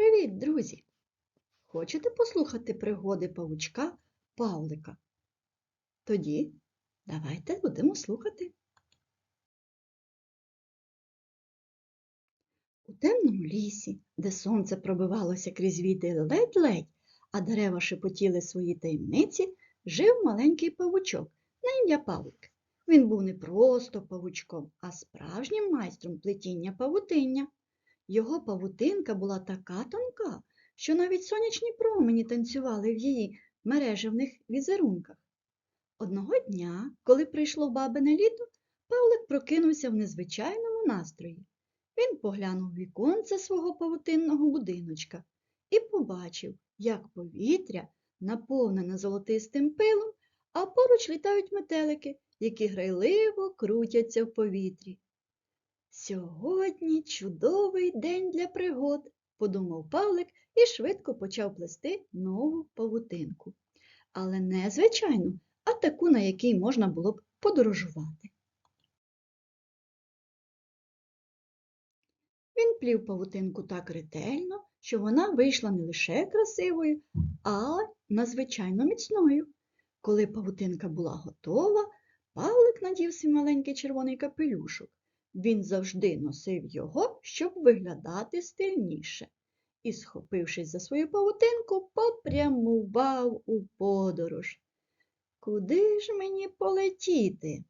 Привіт, друзі! Хочете послухати пригоди павучка Павлика? Тоді давайте будемо слухати. У темному лісі, де сонце пробивалося крізь вітер ледь-ледь, а дерева шепотіли свої таємниці, жив маленький павучок на ім'я Павлик. Він був не просто павучком, а справжнім майстром плетіння павутиння. Його павутинка була така тонка, що навіть сонячні промені танцювали в її мережевних візерунках. Одного дня, коли прийшло бабине літо, Павлик прокинувся в незвичайному настрої. Він поглянув віконце свого павутинного будиночка і побачив, як повітря наповнене золотистим пилом, а поруч літають метелики, які грайливо крутяться в повітрі. Сьогодні чудовий день для пригод, подумав Павлик і швидко почав плести нову павутинку. Але не звичайну, а таку, на якій можна було б подорожувати. Він плів павутинку так ретельно, що вона вийшла не лише красивою, а надзвичайно міцною. Коли павутинка була готова, Павлик надів свій маленький червоний капелюшок. Він завжди носив його, щоб виглядати стильніше. І, схопившись за свою павутинку, попрямував у подорож. Куди ж мені полетіти?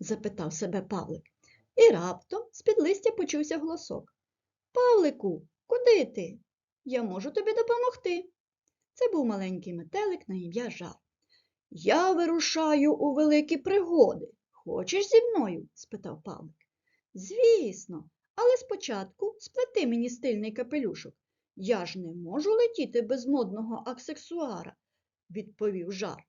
запитав себе Павлик. І раптом з-під листя почувся голосок. Павлику, куди ти? Я можу тобі допомогти. Це був маленький метелик на ім'я Жар. Я вирушаю у великі пригоди. Хочеш зі мною? спитав Павлик. Звісно, але спочатку сплети мені стильний капелюшок. Я ж не можу летіти без модного аксесуара, відповів жар.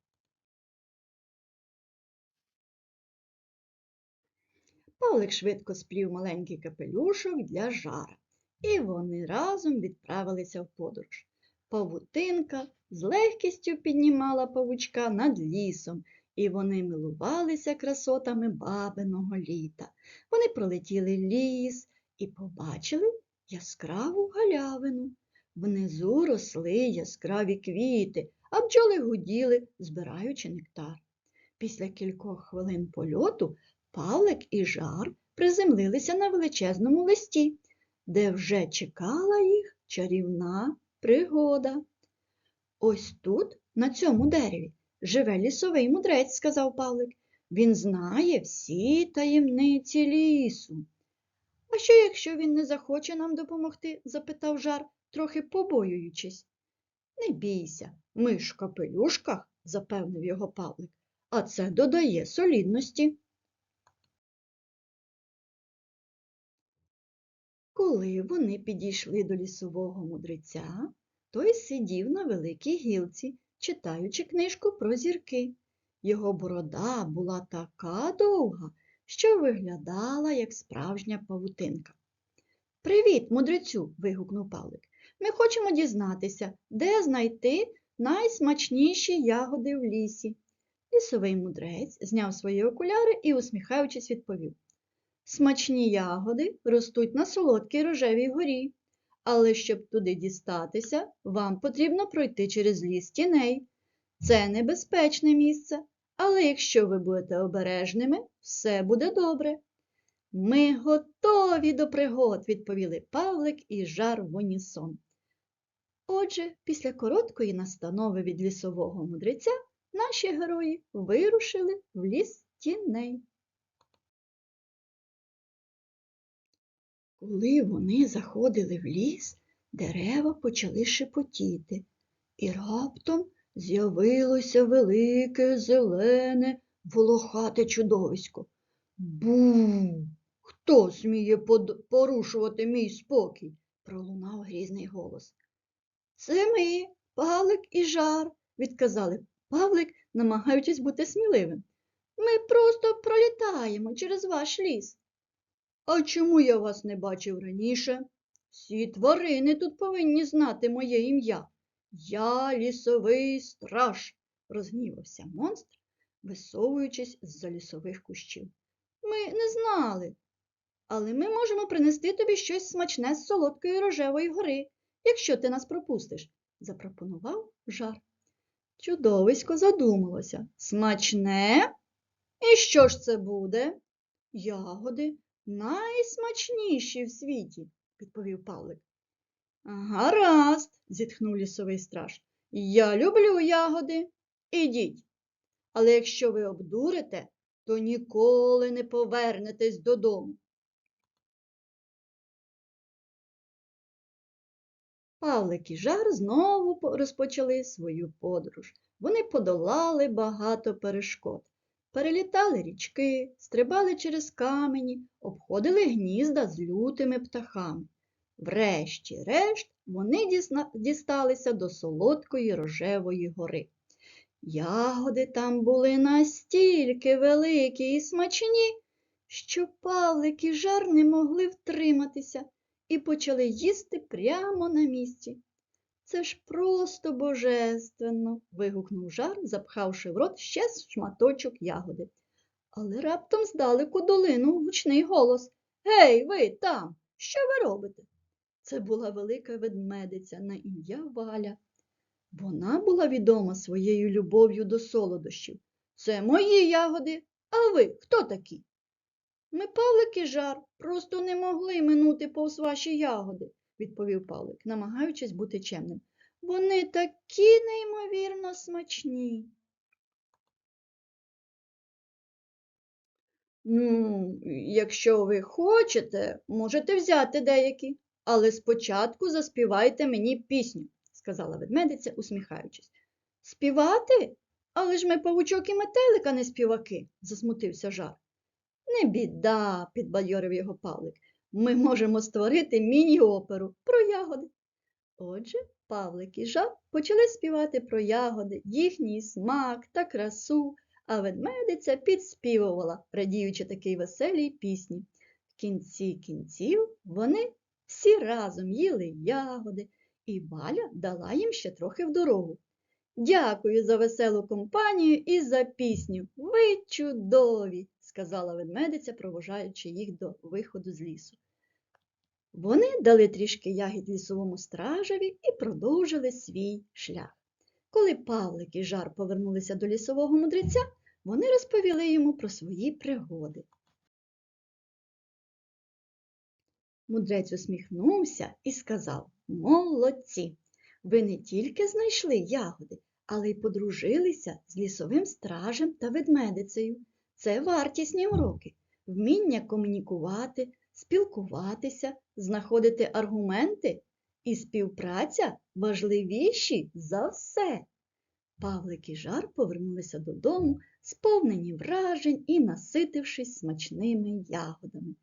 Павлик швидко сплів маленький капелюшок для жара, і вони разом відправилися в подорож. Павутинка з легкістю піднімала павучка над лісом, і вони милувалися красотами бабиного літа. Вони пролетіли ліс і побачили яскраву галявину. Внизу росли яскраві квіти, а бджоли гуділи, збираючи нектар. Після кількох хвилин польоту Павлик і жар приземлилися на величезному листі, де вже чекала їх чарівна пригода. Ось тут, на цьому дереві, живе лісовий мудрець, сказав Павлик. Він знає всі таємниці лісу. А що, якщо він не захоче нам допомогти? запитав жар, трохи побоюючись. Не бійся, ми ж в капелюшках, запевнив його Павлик, а це додає солідності. Коли вони підійшли до лісового мудреця, той сидів на великій гілці, читаючи книжку про зірки. Його борода була така довга, що виглядала, як справжня павутинка. Привіт, мудрецю. вигукнув Павлик. Ми хочемо дізнатися, де знайти найсмачніші ягоди в лісі. Лісовий мудрець зняв свої окуляри і, усміхаючись, відповів Смачні ягоди ростуть на солодкій рожевій горі, але щоб туди дістатися, вам потрібно пройти через ліс тіней. Це небезпечне місце, але якщо ви будете обережними, все буде добре. Ми готові до пригод, відповіли Павлик і жар в унісон. Отже, після короткої настанови від лісового мудреця наші герої вирушили в ліс тіней. Коли вони заходили в ліс, дерева почали шепотіти, і раптом з'явилося велике зелене волохате чудовисько. Бу! Хто сміє порушувати мій спокій? пролунав грізний голос. Це ми, Павлик і жар, відказали Павлик, намагаючись бути сміливим. Ми просто пролітаємо через ваш ліс. А чому я вас не бачив раніше? Всі тварини тут повинні знати моє ім'я. Я лісовий страж, розгнівався монстр, висовуючись з-за лісових кущів. Ми не знали, але ми можемо принести тобі щось смачне з солодкої рожевої гори, якщо ти нас пропустиш, запропонував жар. Чудовисько задумалося. Смачне? І що ж це буде? Ягоди найсмачніші в світі, відповів Павлик. Гаразд, зітхнув лісовий страж. Я люблю ягоди. Ідіть. Але якщо ви обдурите, то ніколи не повернетесь додому. Павлик і жар знову розпочали свою подорож. Вони подолали багато перешкод, перелітали річки, стрибали через камені, обходили гнізда з лютими птахами. Врешті-решт вони дісталися до солодкої рожевої гори. Ягоди там були настільки великі і смачні, що Павлик і жар не могли втриматися і почали їсти прямо на місці. Це ж просто божественно. вигукнув жар, запхавши в рот ще шматочок ягоди. Але раптом здалеку долинув гучний голос Гей, ви там, що ви робите? Це була велика ведмедиця на ім'я Валя. Вона була відома своєю любов'ю до солодощів. Це мої ягоди, а ви хто такі? Ми Павлик і жар, просто не могли минути повз ваші ягоди, відповів Павлик, намагаючись бути чемним. Вони такі неймовірно смачні. Ну, якщо ви хочете, можете взяти деякі, але спочатку заспівайте мені пісню, сказала ведмедиця, усміхаючись. Співати? Але ж ми павучок і метелика не співаки, засмутився жар. Не біда, підбадьорив його Павлик. Ми можемо створити міні-оперу про ягоди. Отже, Павлик і жаб почали співати про ягоди, їхній смак та красу, а ведмедиця підспівувала, радіючи такій веселій пісні. В кінці кінців вони всі разом їли ягоди, і Валя дала їм ще трохи в дорогу. Дякую за веселу компанію і за пісню. Ви чудові, сказала ведмедиця, провожаючи їх до виходу з лісу. Вони дали трішки ягід лісовому стражеві і продовжили свій шлях. Коли Павлик і жар повернулися до лісового мудреця, вони розповіли йому про свої пригоди. Мудрець усміхнувся і сказав Молодці! Ви не тільки знайшли ягоди, але й подружилися з лісовим стражем та ведмедицею. Це вартісні уроки, вміння комунікувати, спілкуватися, знаходити аргументи і співпраця важливіші за все. Павлик і жар повернулися додому, сповнені вражень і наситившись смачними ягодами.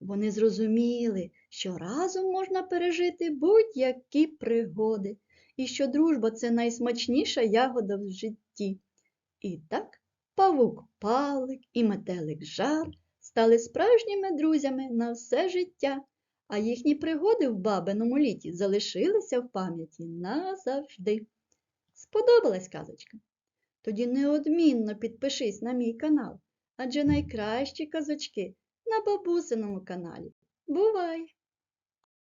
Вони зрозуміли, що разом можна пережити будь-які пригоди, і що дружба це найсмачніша ягода в житті. І так павук Павлик і метелик жар стали справжніми друзями на все життя, а їхні пригоди в бабиному літі залишилися в пам'яті назавжди. Сподобалась казочка? Тоді неодмінно підпишись на мій канал, адже найкращі казочки на бабусиному каналі. Бувай!